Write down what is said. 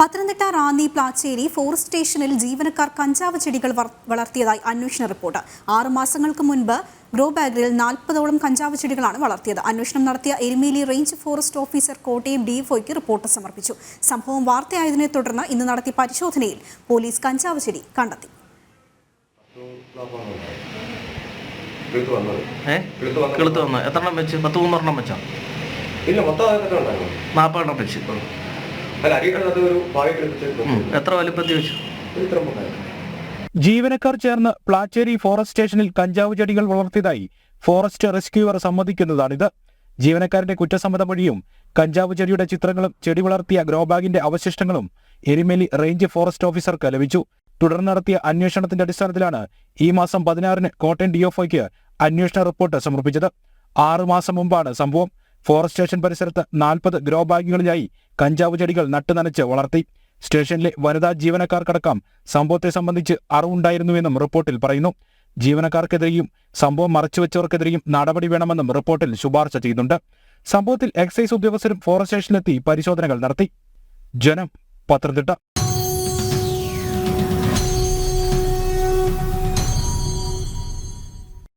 Pathanamthitta Ranni Plachery forest സ്റ്റേഷനിൽ ജീവനക്കാർ കഞ്ചാവ് ചെടികൾ വളർത്തിയതായി അന്വേഷണ റിപ്പോർട്ട്. ആറ് മാസങ്ങൾക്ക് മുൻപ് ഗ്രോ ബാഗിൽ നാൽപ്പതോളം കഞ്ചാവ് ചെടികളാണ് വളർത്തിയത്. അന്വേഷണം നടത്തിയ Erumeli range forest officer Kottayam ഡിഎഫ്ഒയ്ക്ക് report സമർപ്പിച്ചു. സംഭവം വാർത്തയായതിനെ തുടർന്ന് ഇന്ന് നടത്തിയ പരിശോധനയിൽ പോലീസ് കഞ്ചാവ് ചെടി കണ്ടെത്തി. എത്ര എണ്ണം വെച്ച്? പത്ത് മൂന്നെണ്ണം വെച്ചോ? ഇല്ല മൊത്തം നാൽപ്പതെണ്ണം വെച്ച്. അല്ല അരിയിട്ടത് എത്ര വലുപ്പത്തിൽ വെച്ചു? ഇത്ര ജീവനക്കാർ ചേർന്ന് പ്ലാച്ചേരി ഫോറസ്റ്റ് സ്റ്റേഷനിൽ കഞ്ചാവ് ചെടികൾ വളർത്തിയതായി ഫോറസ്റ്റ് റെസ്ക്യൂവർ സമ്മതിക്കുന്നതാണിത്. ജീവനക്കാരുടെ കുറ്റസമ്മതം വഴിയും കഞ്ചാവ് ചെടിയുടെ ചിത്രങ്ങളും ചെടി വളർത്തിയ ഗ്രോബാഗിന്റെ അവശിഷ്ടങ്ങളും എരിമേലി റേഞ്ച് ഫോറസ്റ്റ് ഓഫീസർക്ക് ലഭിച്ചു. തുടർന്ന് നടത്തിയ അന്വേഷണത്തിന്റെ അടിസ്ഥാനത്തിലാണ് ഈ മാസം പതിനാറിന് കോട്ടയം ഡിഒഫ്ഐക്ക് അന്വേഷണ റിപ്പോർട്ട് സമർപ്പിച്ചത്. ആറു മാസം മുമ്പാണ് സംഭവം. ഫോറസ്റ്റ് സ്റ്റേഷൻ പരിസരത്ത് നാൽപ്പത് ഗ്രോ ബാഗുകളിലായി കഞ്ചാവ് ചെടികൾ നട്ടുനനച്ച് വളർത്തി. സ്റ്റേഷനിലെ വനിതാ ജീവനക്കാർക്കടക്കം സംഭവത്തെ സംബന്ധിച്ച് അറിവുണ്ടായിരുന്നുവെന്നും റിപ്പോർട്ടിൽ പറയുന്നു. ജീവനക്കാർക്കെതിരെയും സംഭവം മറച്ചുവെച്ചവർക്കെതിരെയും നടപടി വേണമെന്നും റിപ്പോർട്ടിൽ ശുപാർശ ചെയ്യുന്നുണ്ട് സംഭവത്തിൽ എക്സൈസ് ഉദ്യോഗസ്ഥരും ഫോറസ്റ്റ് സ്റ്റേഷനിലെത്തി പരിശോധനകൾ നടത്തി. ജനം പത്തനംതിട്ട.